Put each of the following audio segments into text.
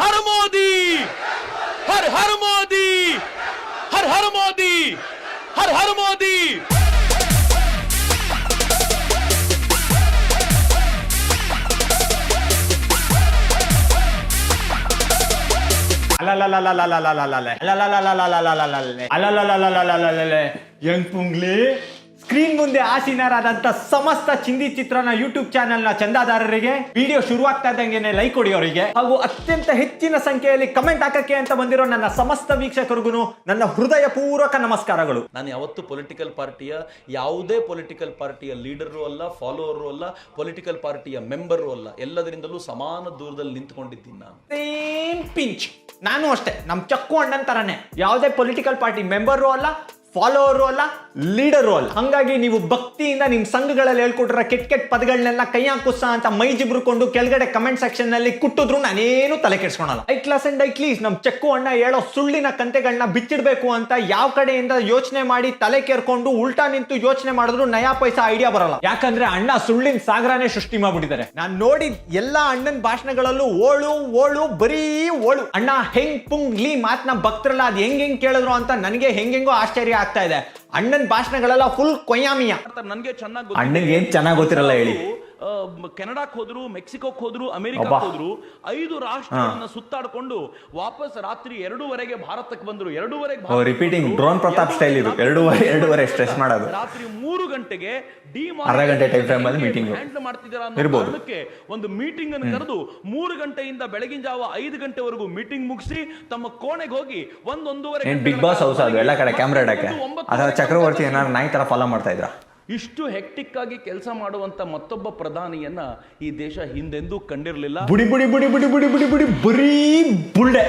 हर मोदी हर हर मोदी हर हर मोदी हर हर मोदी என் புங்களே ಸ್ಕ್ರೀನ್ ಮುಂದೆ ಆಸೀನರಾದಂತ ಸಮಸ್ತ ಚಿಂದಿ ಚಿತ್ರನ ಯೂಟ್ಯೂಬ್ ಚಾನೆಲ್ನ ಚಂದಾದಾರರಿಗೆ ವಿಡಿಯೋ ಶುರುವಾಗ್ತಾ ಇದ್ದಂಗೆನೆ ಲೈಕ್ ಕೊಡಿಯೋರಿಗೆ ಹಾಗೂ ಅತ್ಯಂತ ಹೆಚ್ಚಿನ ಸಂಖ್ಯೆಯಲ್ಲಿ ಕಮೆಂಟ್ ಹಾಕಕ್ಕೆ ಅಂತ ಬಂದಿರೋ ನನ್ನ ಸಮಸ್ತ ವೀಕ್ಷಕರಿಗೂ ನನ್ನ ಹೃದಯ ಪೂರ್ವಕ ನಮಸ್ಕಾರಗಳು. ನಾನು ಯಾವತ್ತು ಪೊಲಿಟಿಕಲ್ ಪಾರ್ಟಿಯ ಯಾವುದೇ ಪೊಲಿಟಿಕಲ್ ಪಾರ್ಟಿಯ ಲೀಡರು ಅಲ್ಲ ಫಾಲೋವರು ಅಲ್ಲ ಪೊಲಿಟಿಕಲ್ ಪಾರ್ಟಿಯ ಮೆಂಬರು ಅಲ್ಲ. ಎಲ್ಲದರಿಂದಲೂ ಸಮಾನ ದೂರದಲ್ಲಿ ನಿಂತ್ಕೊಂಡಿದ್ದೀನಿ ನಾನು. ಸೇಮ್ ಪಿಂಚ್ ನಾನು ಅಷ್ಟೇ. ನಮ್ಮ ಚಕ್ಕು ಅಣ್ಣನ್ ತರನೇ. ಯಾವುದೇ ಪೊಲಿಟಿಕಲ್ ಪಾರ್ಟಿ ಮೆಂಬರು ಅಲ್ಲ ಫಾಲೋವರು ಅಲ್ಲ ಲೀಡರು ರೋಲ್ ಹಂಗಾಗಿ ನೀವು ಭಕ್ತಿಯಿಂದ ನಿಮ್ ಸಂಘಗಳಲ್ಲಿ ಹೇಳ್ಕೊಟ್ರ ಕೆಟ್ಟ ಕೆಟ್ಟ ಪದಗಳನ್ನೆಲ್ಲ ಕೈ ಹಾಕುಸ ಅಂತ ಮೈ ಜಿಬ್ರುಕೊಂಡು ಕೆಳಗಡೆ ಕಮೆಂಟ್ ಸೆಕ್ಷನ್ನಲ್ಲಿ ಕುಟ್ಟಿದ್ರು ನಾನೇನು ತಲೆ ಕೆಡ್ಸ್ಕೊಳಲ್ಲ. I class and I class ನಮ್ ಚೆಕ್ಕು ಅಣ್ಣ ಹೇಳೋ ಸುಳ್ಳಿನ ಕಂತೆಗಳನ್ನ ಬಿಚ್ಚಿಡ್ಬೇಕು ಅಂತ ಯಾವ ಕಡೆಯಿಂದ ಯೋಚನೆ ಮಾಡಿ ತಲೆ ಕೇರ್ಕೊಂಡು ಉಲ್ಟಾ ನಿಂತು ಯೋಚನೆ ಮಾಡಿದ್ರು ನಯಾ ಪೈಸಾ ಐಡಿಯಾ ಬರಲ್ಲ. ಯಾಕಂದ್ರೆ ಅಣ್ಣ ಸುಳ್ಳಿನ ಸಾಗರನೇ ಸೃಷ್ಟಿ ಮಾಡ್ಬಿಟ್ಟಿದ್ದಾರೆ. ನಾನ್ ನೋಡಿದ ಎಲ್ಲಾ ಅಣ್ಣನ ಭಾಷಣಗಳಲ್ಲೂ ಓಳು ಓಳು, ಬರೀ ಓಳು. ಅಣ್ಣ ಹೆಂಗ್ ಪುಂಗ್ ಲೀ ಮಾತ್ನ ಭಕ್ತರಲ್ಲ, ಅದ್ ಹೆಂಗ್ ಹೆಂಗ್ ಕೇಳಿದ್ರು ಅಂತ ನನಗೆ ಹೆಂಗೆಂಗೋ ಆಶ್ಚರ್ಯ ಆಗ್ತಾ ಇದೆ. ಅಣ್ಣನ ಭಾಷಣಗಳೆಲ್ಲ ಫುಲ್ ಕೊಯ್ಯಾಮಿಯ ನನಗೆ ಚೆನ್ನಾಗಿ ಅಣ್ಣಂಗೆ ಏನ್ ಚೆನ್ನಾಗ್ ಗೊತ್ತಿರಲ್ಲ ಹೇಳಿ. ಕೆನಡಾಕ್ ಹೋದ್ರು ಮೆಕ್ಸಿಕೋಕ್ ಹೋದ್ರು ಅಮೆರಿಕ. ಹೋದ್ರು ಐದು ರಾಷ್ಟ್ರಗಳನ್ನ ಸುತ್ತಾಡ್ಕೊಂಡು ವಾಪಸ್ ರಾತ್ರಿ ಎರಡೂವರೆಗೆ ಭಾರತಕ್ಕೆ ಬಂದ್ರು ಎರಡೂವರೆಗೆ repeating ಡ್ರೋನ್ ಪ್ರತಾಪ್ ಸ್ಟೈಲ್ ಇದು. ಎರಡೂವರೆ- ಎರಡೂವರೆ ಸ್ಟ್ರೆಸ್ ಮಾಡೋದು. ರಾತ್ರಿ ಮೂರು ಗಂಟೆಗೆ ಅರ್ಧ ಗಂಟೆ ಟೈಮ್ ಫ್ರೇಮ್ ಅಲ್ಲಿ meeting. ಹ್ಯಾಂಡಲ್ ಮಾಡ್ತಿದ್ದೀರಾ ಅನ್ನೋ ಇರ್ಬೋದು. ಕಾರಣಕ್ಕೆ ಒಂದು ಮೀಟಿಂಗ್ ಅನ್ನು ಕರೆದು ಮೂರು ಗಂಟೆಯಿಂದ ಬೆಳಗಿನ ಜಾವ ಐದು ಗಂಟೆವರೆಗೂ ಮೀಟಿಂಗ್ ಮುಗಿಸಿ ತಮ್ಮ ಕೋಣೆಗೆ ಹೋಗಿ ಒಂದೊಂದೂವರೆ ಬಿಗ್ ಬಾಸ್ ಹೌಸ್ ಅದು? ಎಲ್ಲ ಕಡೆ ಕ್ಯಾಮ್ರಾ ಇಡಕ್ಕೆ? ಅದರ ಚಕ್ರವರ್ತಿ ಏನಾದ್ರು ನಾಯಿ ತರ ಫಾಲೋ ಮಾಡ್ತಾ ಇದ್ರ? ಇಷ್ಟು ಹೆಕ್ಟಿಕ್ ಆಗಿ ಕೆಲಸ ಮಾಡುವಂತ ಮತ್ತೊಬ್ಬ ಪ್ರಧಾನಿಯನ್ನ ಈ ದೇಶ ಹಿಂದೆಂದೂ ಕಂಡಿರಲಿಲ್ಲ. ಬುಡಿ ಬುಡಿ ಬುಡಿ ಬುಡಿ ಬುಡಿ ಬುಡಿ ಬುಡಿ ಬರೀ ಬುಲ್ಡೆ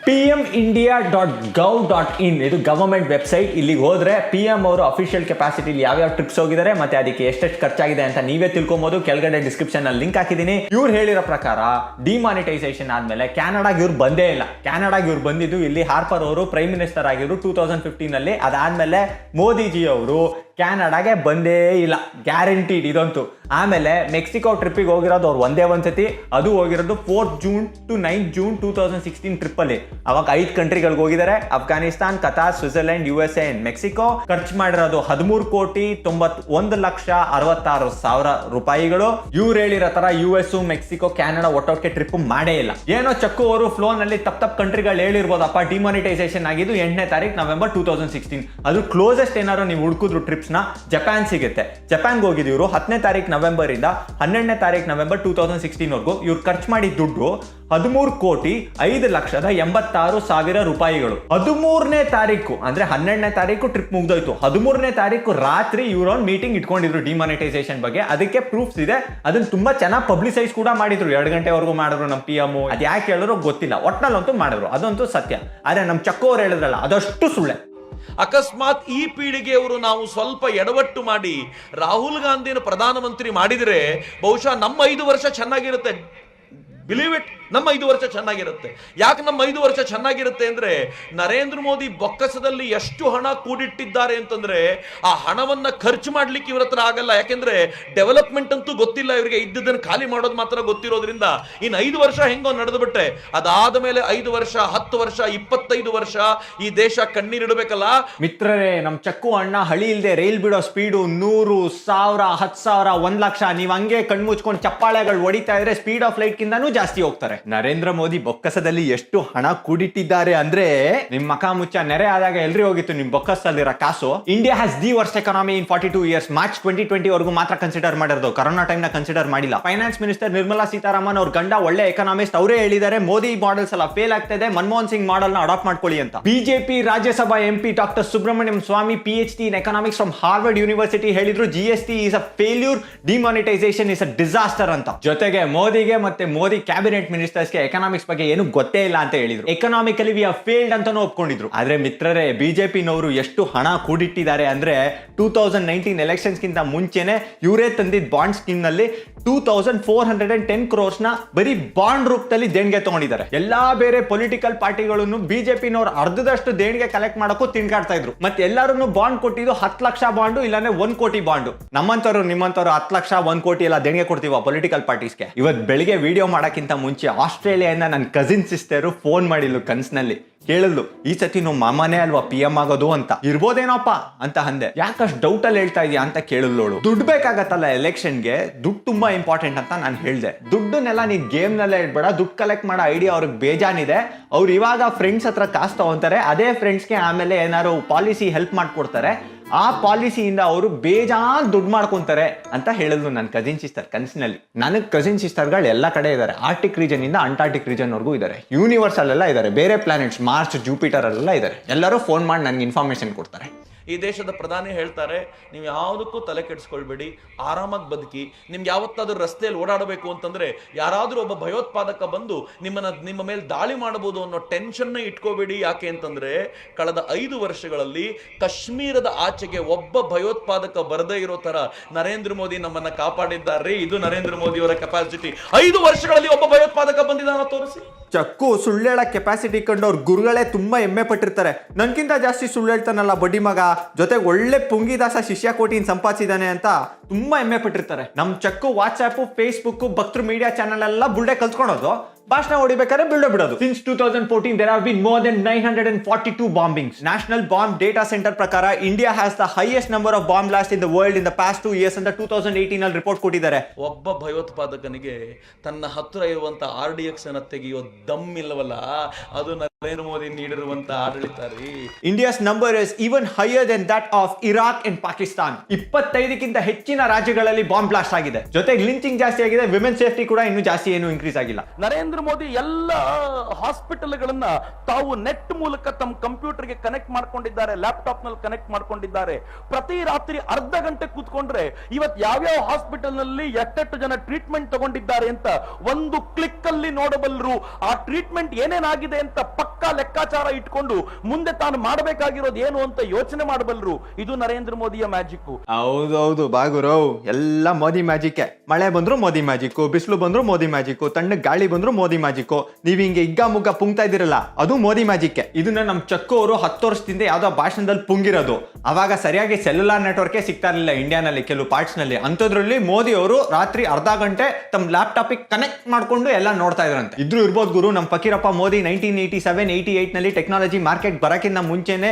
P M India dot gov dot in ಇದು ಗವರ್ಮೆಂಟ್ ವೆಬ್ಸೈಟ್ ಇಲ್ಲಿಗೆ ಹೋದ್ರೆ ಪಿ ಎಂ ಅವರು ಅಫಿಷಿಯಲ್ ಕೆಪಾಸಿಟಿಲಿ ಯಾವ್ಯಾವ ಟ್ರಿಪ್ಸ್ ಹೋಗಿದ್ದಾರೆ ಮತ್ತೆ ಅದಕ್ಕೆ ಎಷ್ಟೆಷ್ಟು ಖರ್ಚಾಗಿದೆ ಅಂತ ನೀವೇ ತಿಳ್ಕೊಬಹುದು ಕೆಳಗಡೆ ಡಿಸ್ಕ್ರಿಪ್ಷನ್ ಅಲ್ಲಿ ಲಿಂಕ್ ಹಾಕಿದೀನಿ ಇವ್ರು ಹೇಳಿರೋ ಪ್ರಕಾರ ಡಿಮಾನಿಟೈಸೇಷನ್ ಆದ್ಮೇಲೆ ಕ್ಯಾನಡಾಗೆ ಇವ್ರು ಬಂದೇ ಇಲ್ಲ. ಕ್ಯಾನಡಾಗೆ ಇವ್ರು ಬಂದಿದ್ದು ಇಲ್ಲಿ ಹಾರ್ಪರ್ ಅವರು ಪ್ರೈಮ್ ಮಿನಿಸ್ಟರ್ ಆಗಿದ್ರು ಟೂ ತೌಸಂಡ್ ಫಿಫ್ಟೀನಲ್ಲಿ ಅದಾದ್ಮೇಲೆ ಮೋದಿಜಿ ಅವರು ಕ್ಯಾನಡಾಗೆ ಬಂದೇ ಇಲ್ಲ. ಗ್ಯಾರಂಟಿಡ್ ಇದಂತೂ. ಆಮೇಲೆ ಮೆಕ್ಸಿಕೋ ಟ್ರಿಪ್ಪಿಗೆ ಹೋಗಿರೋದು ಅವ್ರು ಒಂದೇ ಒಂದ್ಸತಿ. ಅದು ಹೋಗಿರೋದು fourth June to ninth June two thousand sixteen ಟ್ರಿಪ್ಪಲ್ಲಿ ಅವಾಗ ಐದು ಕಂಟ್ರಿಗಳಿಗೆ ಹೋಗಿದ್ದಾರೆ Afghanistan Qatar Switzerland U S A Mexico ಖರ್ಚು ಮಾಡಿರೋದು ಹದಿಮೂರು ಕೋಟಿ ತೊಂಬತ್ ಒಂದು ಲಕ್ಷ ಅರವತ್ತಾರು ಸಾವಿರ ರೂಪಾಯಿಗಳು. ಇವ್ರು ಹೇಳಿರೋ ತರ ಯು ಎಸ್ ಮೆಕ್ಸಿಕೋ ಕ್ಯಾನಡಾ ಒಟ್ಟೊಟ್ಟಿಗೆ ಟ್ರಿಪ್ ಮಾಡೇ ಇಲ್ಲ. ಏನೋ ಚಕ್ಕು ಅವರು ಫ್ಲೋ ನಲ್ಲಿ ತಪ್ಪ ತಪ್ಪ ಕಂಟ್ರಿಗಳು ಹೇಳಿರ್ಬೋದಪ್ಪ ಡಿಮಾನಿಟೈಸೇಷನ್ ಆಗಿದ್ದು ಎಂಟನೇ ತಾರೀಕು ನವೆಂಬರ್ ಟೂ ತೌಸಂಡ್ ಸಿಕ್ಸ್ಟೀನ್ ಅದು ಕ್ಲೋಸೆಸ್ಟ್ ಏನಾದ್ರು ನೀವು ಹುಡುಕಿದ್ರು ಟ್ರಿಪ್ಸ್ ನ ಜಪಾನ್ ಸಿಗುತ್ತೆ. ಜಪಾನ್ಗೆ ಹೋಗಿದ್ದು ಇವರು ಹತ್ತನೇ ತಾರೀಕು ನವೆಂಬರ್ ಇಂದ ಹನ್ನೆರಡನೇ ತಾರೀಕು ನವೆಂಬರ್ ಟೂ ತೌಸಂಡ್ ಸಿಕ್ಸ್ಟೀನ್ ವರ್ಗು. ಇವ್ರು ಖರ್ಚು ಮಾಡಿದ ದುಡ್ಡು ಹದಿಮೂರು ಕೋಟಿ ಐದು ಲಕ್ಷದ ಎಂಬತ್ತಾರು ಸಾವಿರ ರೂಪಾಯಿಗಳು. ಹದಿಮೂರನೇ ತಾರೀಕು ಅಂದ್ರೆ ಹನ್ನೆರಡನೇ ತಾರೀಕು ಟ್ರಿಪ್ ಮುಗ್ದೋಯ್ತು. ಹದಿಮೂರನೇ ತಾರೀಕು ರಾತ್ರಿ ಇವ್ರೊಂದು ಮೀಟಿಂಗ್ ಇಟ್ಕೊಂಡಿದ್ರು ಡಿಮಾನಿಟೈಸೇಷನ್ ಬಗ್ಗೆ. ಅದಕ್ಕೆ ಪ್ರೂಫ್ಸ್ ಇದೆ. ಅದನ್ನ ತುಂಬಾ ಚೆನ್ನಾಗಿ ಪಬ್ಲಿಸೈಸ್ ಕೂಡ ಮಾಡಿದ್ರು. ಎರಡು ಗಂಟೆವರೆಗೂ ಮಾಡಿದ್ರು ನಮ್ಮ ಪಿ ಎಂ ಅದು ಯಾಕೆ ಹೇಳಿದ್ರು ಗೊತ್ತಿಲ್ಲ. ಒಟ್ನಲ್ಲಂತೂ ಮಾಡಿದ್ರು. ಅದಂತೂ ಸತ್ಯ. ಆದ್ರೆ ನಮ್ಮ ಚಕ್ಕೋರು ಹೇಳಿದ್ರಲ್ಲ, ಅದಷ್ಟು ಸುಳ್ಳೆ. ಅಕಸ್ಮಾತ್ ಈ ಪೀಳಿಗೆಯವರು ನಾವು ಸ್ವಲ್ಪ ಎಡವಟ್ಟು ಮಾಡಿ ರಾಹುಲ್ ಗಾಂಧಿನ ಪ್ರಧಾನಮಂತ್ರಿ ಮಾಡಿದರೆ ಬಹುಶಃ ನಮ್ಮ ಐದು ವರ್ಷ ಚೆನ್ನಾಗಿರುತ್ತೆ. ಬಿಲೀವ್ ಇಟ್ ನಮ್ಮ ಐದು ವರ್ಷ ಚೆನ್ನಾಗಿರುತ್ತೆ. ಯಾಕೆ ನಮ್ಮ ಐದು ವರ್ಷ ಚೆನ್ನಾಗಿರುತ್ತೆ ಅಂದ್ರೆ ನರೇಂದ್ರ ಮೋದಿ ಬೊಕ್ಕಸದಲ್ಲಿ ಎಷ್ಟು ಹಣ ಕೂಡಿಟ್ಟಿದ್ದಾರೆ ಅಂತಂದ್ರೆ ಆ ಹಣವನ್ನ ಖರ್ಚು ಮಾಡ್ಲಿಕ್ಕೆ ಇವ್ರ ಹತ್ರ ಆಗಲ್ಲ. ಯಾಕೆಂದ್ರೆ ಡೆವಲಪ್ಮೆಂಟ್ ಅಂತೂ ಗೊತ್ತಿಲ್ಲ ಇವರಿಗೆ. ಇದ್ದದನ್ನು ಖಾಲಿ ಮಾಡೋದು ಮಾತ್ರ ಗೊತ್ತಿರೋದ್ರಿಂದ ಇನ್ನು ಐದು ವರ್ಷ ಹೆಂಗೋ ನಡೆದು ಬಿಟ್ಟೆ ಅದಾದ ಮೇಲೆ ಐದು ವರ್ಷ, ಹತ್ತು ವರ್ಷ, ಇಪ್ಪತ್ತೈದು ವರ್ಷ ಈ ದೇಶ ಕಣ್ಣೀರಿಡಬೇಕಲ್ಲ ಮಿತ್ರರೇ ನಮ್ಮ ಚಕ್ಕು ಅಣ್ಣ ಹಳಿ ಇಲ್ಲದೆ ರೈಲ್ ಬಿಡೋ ಸ್ಪೀಡು ನೂರು, ಸಾವಿರ, ಹತ್ತು ಸಾವಿರ, ಒಂದು ಲಕ್ಷ. ನೀವು ಹಂಗೆ ಕಣ್ಮುಚ್ಕೊಂಡು ಚಪ್ಪಾಳೆಗಳು ಹೊಡಿತಾ ಇದ್ರೆ ಸ್ಪೀಡ್ ಆಫ್ ಲೈಟ್ ಕಿಂತಾನೂ ಜಾಸ್ತಿ ಹೋಗ್ತಾರೆ. ನರೇಂದ್ರ ಮೋದಿ ಬೊಕ್ಕಸದಲ್ಲಿ ಎಷ್ಟು ಹಣ ಕೂಡಿಟ್ಟಿದ್ದಾರೆ ಅಂದ್ರೆ ನಿಮ್ ಮಕ ಮುಚ್ಚ ನೆರೆ ಆದಾಗ ಎಲ್ರಿ ಹೋಗಿತ್ತು ನಿಮ್ ಬೊಕ್ಕಸದಲ್ಲಿರೋ ಕಾಸು? India has the worst economy in forty two years March twenty twenty ವರೆಗೂ ಮಾತ್ರ ಕನ್ಸಿಡರ್ ಮಾಡಿರೋದು. ಕರೋನಾ ಟೈಮ್ನ ಕನ್ಸಿಡರ್ ಮಾಡಿಲ್ಲ. ಫೈನಾನ್ಸ್ ಮಿನಿಸ್ಟರ್ ನಿರ್ಮಲಾ ಸೀತಾರಾಮನ್ ಅವ್ರ ಗಂಡ ಒಳ್ಳೆ ಎಕನಾಮಿಸ್ಟ್ ಅವರೇ ಹೇಳಿದ್ದಾರೆ, ಮೋದಿ ಮಾಡೆಲ್ಸ್ ಎಲ್ಲ ಫೇಲ್ ಆಗ್ತಾ ಇದೆ ಮನಮೋಹನ್ ಸಿಂಗ್ ಮಾಡೆಲ್ನ ಅಡಾಪ್ಟ್ ಮಾಡ್ಕೊಳ್ಳಿ ಅಂತ. BJP Rajya Sabha MP doctor Subramanian Swamy P H D in economics from Harvard University ಹೇಳಿದ್ರು G S T is a failure demonetisation is a disaster ಅಂತ. ಜೊತೆಗೆ ಮೋದಿಗೆ ಮತ್ತೆ ಮೋದಿ ಕ್ಯಾಬಿನೆಟ್ ಮಿನಿಸ್ಟರ್ಸ್ಗೆ ಎಕನಾಮಿಕ್ಸ್ ಬಗ್ಗೆ ಏನು ಗೊತ್ತೇ ಇಲ್ಲ ಅಂತ ಹೇಳಿದ್ರು. ಎಕನಾಮಿಕಲಿ ವಿ ಫೇಲ್ಡ್ ಅಂತಾನೂ ಒಪ್ಕೊಂಡಿದ್ರು. ಆದ್ರೆ ಮಿತ್ರರೇ ಬಿಜೆಪಿನವರು ಎಷ್ಟು ಹಣ ಕೂಡಿಟ್ಟಿದ್ದಾರೆ ಅಂದ್ರೆ ಟೂ ತೌಸಂಡ್ ನೈನ್ಟೀನ್ ಎಲೆಕ್ಷನ್ಸ್ ಗಿಂತ ಮುಂಚೆನೆ ಇವರೇ ತಂದಿದ್ದ bond ಸ್ಕೀಮ್ನಲ್ಲಿ two thousand four hundred and ten ಕ್ರೋರ್ಸ್ನ ಬರೀ ಬಾಂಡ್ ರೂಪದಲ್ಲಿ ದೇಣಿಗೆ ತಗೊಂಡಿದ್ದಾರೆ. ಎಲ್ಲಾ ಬೇರೆ ಪೊಲಿಟಿಕಲ್ ಪಾರ್ಟಿಗಳನ್ನು ಬಿಜೆಪಿನವರು ಅರ್ಧದಷ್ಟು ದೇಣಿಗೆ ಕಲೆಕ್ಟ್ ಮಾಡಕ್ಕೂ ತಿನ್ಕಾಡ್ತಾ ಇದ್ರು. ಮತ್ತೆ ಎಲ್ಲರೂ ಬಾಂಡ್ ಕೊಟ್ಟಿದ್ದು ಹತ್ತು ಲಕ್ಷ ಬಾಂಡು ಇಲ್ಲಾಂದ್ರೆ ಒಂದ್ ಕೋಟಿ ಬಾಂಡು ನಮ್ಮಂತವ್ರು ನಿಮ್ಮಂತವ್ರು ಹತ್ತು ಲಕ್ಷ, ಒಂದ್ ಕೋಟಿ ಎಲ್ಲ ದೇಣಿಗೆ ಕೊಡ್ತೀವ ಪೊಲಿಟಿಕಲ್ ಪಾರ್ಟೀಸ್ಗೆ ಇವತ್ತು ಬೆಳಿಗ್ಗೆ ವಿಡಿಯೋ ಮಾಡೋಕ್ಕಿಂತ ಮುಂಚೆ ಆಸ್ಟ್ರೇಲಿಯಾ ನನ್ನ ಕಸಿನ್ ಸಿಸ್ಟರು ಫೋನ್ ಮಾಡಿದ್ಲು ಕನ್ಸ್ನಲ್ಲಿ. ಕೇಳಿದ್ಲು, ಈ ಸತಿ ನಾವು ಮಾಮನೇ ಅಲ್ವಾ ಪಿ ಎಂ ಆಗೋದು ಅಂತ? ಇರ್ಬೋದೇನೋಪ್ಪ? ಅಂತ ಅಂದೆ. ಯಾಕಷ್ಟು ಡೌಟ್ ಅಲ್ಲಿ ಹೇಳ್ತಾ ಇದೀಯಾ? ಅಂತ ಕೇಳಿದ್ಲೋಳು ದುಡ್ಡು ಬೇಕಾಗತ್ತಲ್ಲ ಎಲೆಕ್ಷನ್ಗೆ ದುಡ್ಡು ತುಂಬಾ ಇಂಪಾರ್ಟೆಂಟ್ ಅಂತ ನಾನು ಹೇಳ್ದೆ. ದುಡ್ಡನ್ನೆಲ್ಲ ನೀನ್ ಗೇಮ್ ನಲ್ಲೇ ಇಡ್ಬೇಡ. ದುಡ್ಡು ಕಲೆಕ್ಟ್ ಮಾಡೋ ಐಡಿಯಾ ಅವ್ರಿಗೆ ಬೇಜಾನಿದೆ. ಅವ್ರು ಇವಾಗ ಫ್ರೆಂಡ್ಸ್ ಹತ್ರ ಕಾಸ್ ತಗೊಂತಾರೆ. ಅದೇ ಫ್ರೆಂಡ್ಸ್ಗೆ ಆಮೇಲೆ ಏನಾದ್ರು ಪಾಲಿಸಿ ಹೆಲ್ಪ್ ಮಾಡ್ಕೊಡ್ತಾರೆ. ಆ ಪಾಲಿಸಿಯಿಂದ ಅವರು ಬೇಜಾನ್ ದುಡ್ಡು ಮಾಡ್ಕೊಂತಾರೆ ಅಂತ ಹೇಳಿದ್ರು ನನ್ನ ಕಸಿನ್ ಸಿಸ್ಟರ್ ಕನಸಿನಲ್ಲಿ. ನನಗೆ ಕಸಿನ್ ಸಿಸ್ಟರ್ಗಳು ಎಲ್ಲ ಕಡೆ ಇದ್ದಾರೆ ಆರ್ಟಿಕ್ ರೀಜನ್ ಇಂದ ಅಂಟಾರ್ಟಿಕ್ ರೀಜನ್ ವರ್ಗೂ ಇದ್ದಾರೆ ಯೂನಿವರ್ಸ್ ಅಲ್ಲೆಲ್ಲ ಇದ್ದಾರೆ ಬೇರೆ ಪ್ಲಾನೆಟ್ಸ್ ಮಾರ್ಸ್ ಜೂಪಿಟರ್ ಅಲ್ಲೆಲ್ಲ ಇದ್ದಾರೆ ಎಲ್ಲರೂ ಫೋನ್ ಮಾಡಿ ನನಗೆ ಇನ್ಫಾರ್ಮೇಶನ್ ಕೊಡ್ತಾರೆ. ಈ ದೇಶದ ಪ್ರಧಾನಿ ಹೇಳ್ತಾರೆ, ನೀವು ಯಾವುದಕ್ಕೂ ತಲೆ ಕೆಡಿಸ್ಕೊಳ್ಬೇಡಿ, ಆರಾಮಾಗಿ ಬದುಕಿ, ನಿಮ್ಗೆ ಯಾವತ್ತಾದ್ರೂ ರಸ್ತೆಯಲ್ಲಿ ಓಡಾಡಬೇಕು ಅಂತಂದ್ರೆ ಯಾರಾದರೂ ಒಬ್ಬ ಭಯೋತ್ಪಾದಕ ಬಂದು ನಿಮ್ಮನ್ನ, ನಿಮ್ಮ ಮೇಲೆ ದಾಳಿ ಮಾಡಬಹುದು ಅನ್ನೋ ಟೆನ್ಷನ್ ಇಟ್ಕೋಬೇಡಿ. ಯಾಕೆ ಅಂತಂದ್ರೆ ಕಳೆದ ಐದು ವರ್ಷಗಳಲ್ಲಿ ಕಾಶ್ಮೀರದ ಆಚೆಗೆ ಒಬ್ಬ ಭಯೋತ್ಪಾದಕ ಬರದೇ ಇರೋ ತರ ನರೇಂದ್ರ ಮೋದಿ ನಮ್ಮನ್ನ ಕಾಪಾಡಿದ್ದಾರೆ. ಇದು ನರೇಂದ್ರ ಮೋದಿ ಅವರ ಕೆಪಾಸಿಟಿ ಐದು ವರ್ಷಗಳಲ್ಲಿ ಒಬ್ಬ ಭಯೋತ್ಪಾದಕ ಬಂದಿದ್ದಾನ ತೋರಿಸಿ. ಚಕ್ಕು ಸುಳ್ಳೇಳ ಕೆಪಾಸಿಟಿ ಕಂಡು ಅವ್ರ ಗುರುಗಳೇ ತುಂಬಾ ಹೆಮ್ಮೆ ಪಟ್ಟಿರ್ತಾರೆ. ನನ್ಕಿಂತ ಜಾಸ್ತಿ ಸುಳ್ಳು ಹೇಳ್ತಾನಲ್ಲ ಬಡ್ಡಿ ಮಗ. ಜೊತೆಗೆ ಒಳ್ಳೆ ಪುಂಗಿದಾಸ ಶಿಷ್ಯ ಕೋಟಿನ ಸಂಪಾದಿಸಿದಾನೆ ಅಂತ ತುಂಬಾ ಹೆಮ್ಮೆ ಪಟ್ಟಿರ್ತಾರೆ. ನಮ್ ಚಕ್ಕು ವಾಟ್ಸ್ಆಪ್ ಫೇಸ್ಬುಕ್ ಭಕ್ತೃ ಮೀಡಿಯಾ ಚಾನಲ್ ಎಲ್ಲ ಬುಲ್ಡೆ ಕಲ್ತ್ಕೊಳೋದು ಭಾಷಣ ಹೊಡಿಬೇಕಾದ್ರೆ ಬಿಡೋ ಬಿಡೋದು. Since two thousand fourteen there have been more than nine hundred and forty two bombings national bomb data centre ಪ್ರಕಾರ India has the highest number of bomb blast in the world in the past two years ಅಂತ two thousand eighteen ಅಲ್ಲಿ report ಕೊಟ್ಟಿದ್ದಾರೆ. ಒಬ್ಬ ಭಯೋತ್ಪಾದಕನಿಗೆ ತನ್ನ ಹತ್ತಿರ ಇರುವಂತ R D X ಅನ್ನ ತೆಗೆಯೋ ದಮ್ ಇಲ್ಲವಲ್ಲ ಅದು ನರೇಂದ್ರ ಮೋದಿ ನೀಡಿರುವಂತ ಆಡಳಿತ ರೀ India's number is even higher than that of Iraq and Pakistan ಇಪ್ಪತ್ತೈದಕ್ಕಿಂತ ಹೆಚ್ಚಿನ ರಾಜ್ಯಗಳಲ್ಲಿ ಬಾಂಬ್ ಬ್ಲಾಸ್ಟ್ ಆಗಿದೆ. ಜೊತೆಗೆ ಲಿಂಚಿಂಗ್ ಜಾಸ್ತಿ ಆಗಿದೆ ವಿಮೆನ್ ಸೇಫ್ಟಿ ಕೂಡ ಇನ್ನೂ ಜಾಸ್ತಿ ಏನು ಇನ್ಕ್ರೀಸ್ ಆಗಿಲ್ಲ. ನರೇಂದ್ರ ಮೋದಿ ಎಲ್ಲ ಹಾಸ್ಪಿಟಲ್ಗಳನ್ನ ತಾವು ನೆಟ್ ಮೂಲಕ ತಮ್ಮ ಕಂಪ್ಯೂಟರ್ಗೆ ಕನೆಕ್ಟ್ ಮಾಡ್ಕೊಂಡಿದ್ದಾರೆ ಲ್ಯಾಪ್ಟಾಪ್ನಲ್ಲಿ ಕನೆಕ್ಟ್ ಮಾಡ್ಕೊಂಡಿದ್ದಾರೆ. ಪ್ರತಿ ರಾತ್ರಿ ಅರ್ಧ ಗಂಟೆ ಕೂತ್ಕೊಂಡ್ರೆ ಇವತ್ ಯಾವ್ಯಾವ ಹಾಸ್ಪಿಟಲ್ನಲ್ಲಿ ಎಷ್ಟೆಷ್ಟು ಜನ ಟ್ರೀಟ್ಮೆಂಟ್ ತಗೊಂಡಿದ್ದಾರೆ ಅಂತ ಒಂದು ಕ್ಲಿಕ್ ಅಲ್ಲಿ ನೋಡಬಲ್ಲರು. ಆ ಟ್ರೀಟ್ಮೆಂಟ್ ಏನೇನಾಗಿದೆ ಅಂತ ಪಕ್ಕಾ ಲೆಕ್ಕಾಚಾರ ಇಟ್ಕೊಂಡು ಮುಂದೆ ತಾನು ಮಾಡಬೇಕಾಗಿರೋದು ಏನು ಅಂತ ಯೋಚನೆ ಮಾಡಬಲ್ಲರು. ಇದು ನರೇಂದ್ರ ಮೋದಿಯ ಮ್ಯಾಜಿಕ್ ಹೌದೌದು, ಬಾಗುರು, ಎಲ್ಲ ಮೋದಿ ಮ್ಯಾಜಿಕ್ ಮಳೆ ಬಂದ್ರು ಮೋದಿ ಮ್ಯಾಜಿಕ್ ಬಿಸಿಲು ಬಂದ್ರು ಮೋದಿ ಮ್ಯಾಜಿಕ್ ತಣ್ಣ ಗಾಳಿ ಬಂದ್ರು ಮೋದಿ ಮ್ಯಾಜಿಕ್ ನೀವು ಹಿಂಗೆ ಇಗ್ಗ ಮುಗ್ಗ ಪುಂಗ್ತಾ ಇದ್ದೀರಲ್ಲ, ಅದು ಮೋದಿ ಮ್ಯಾಜಿಕ್ ಇದನ್ನ ನಮ್ಮ ಚಕ್ಕು ಅವರು ಹತ್ತು ವರ್ಷದಿಂದ ಯಾವುದೋ ಭಾಷಣದಲ್ಲಿ ಪುಂಗಿರೋದು. ಅವಾಗ ಸರಿಯಾಗಿ ಸೆಲ್ಯುಲಾರ್ ನೆಟ್ವರ್ಕೇ ಸಿಗ್ತಾ ಇರಲಿಲ್ಲ ಇಂಡಿಯಾನಲ್ಲಿ, ಕೆಲವು ಪಾರ್ಟ್ಸ್ನಲ್ಲಿ. ಅಂಥದ್ರಲ್ಲಿ ಮೋದಿ ಅವರು ರಾತ್ರಿ ಅರ್ಧ ಗಂಟೆ ತಮ್ಮ ಲ್ಯಾಪ್ಟಾಪ್ ಕನೆಕ್ಟ್ ಮಾಡ್ಕೊಂಡು ಎಲ್ಲ ನೋಡ್ತಾ ಇದ್ರಂತೆ. ಇದ್ರು ಇರ್ಬೋದು ಗುರು, ನಮ್ಮ Fakirappa Modi nineteen eighty seven eighty ಏಟ್ನಲ್ಲಿ technology market ಬರೋಕ್ಕಿಂತ ಮುಂಚೆನೆ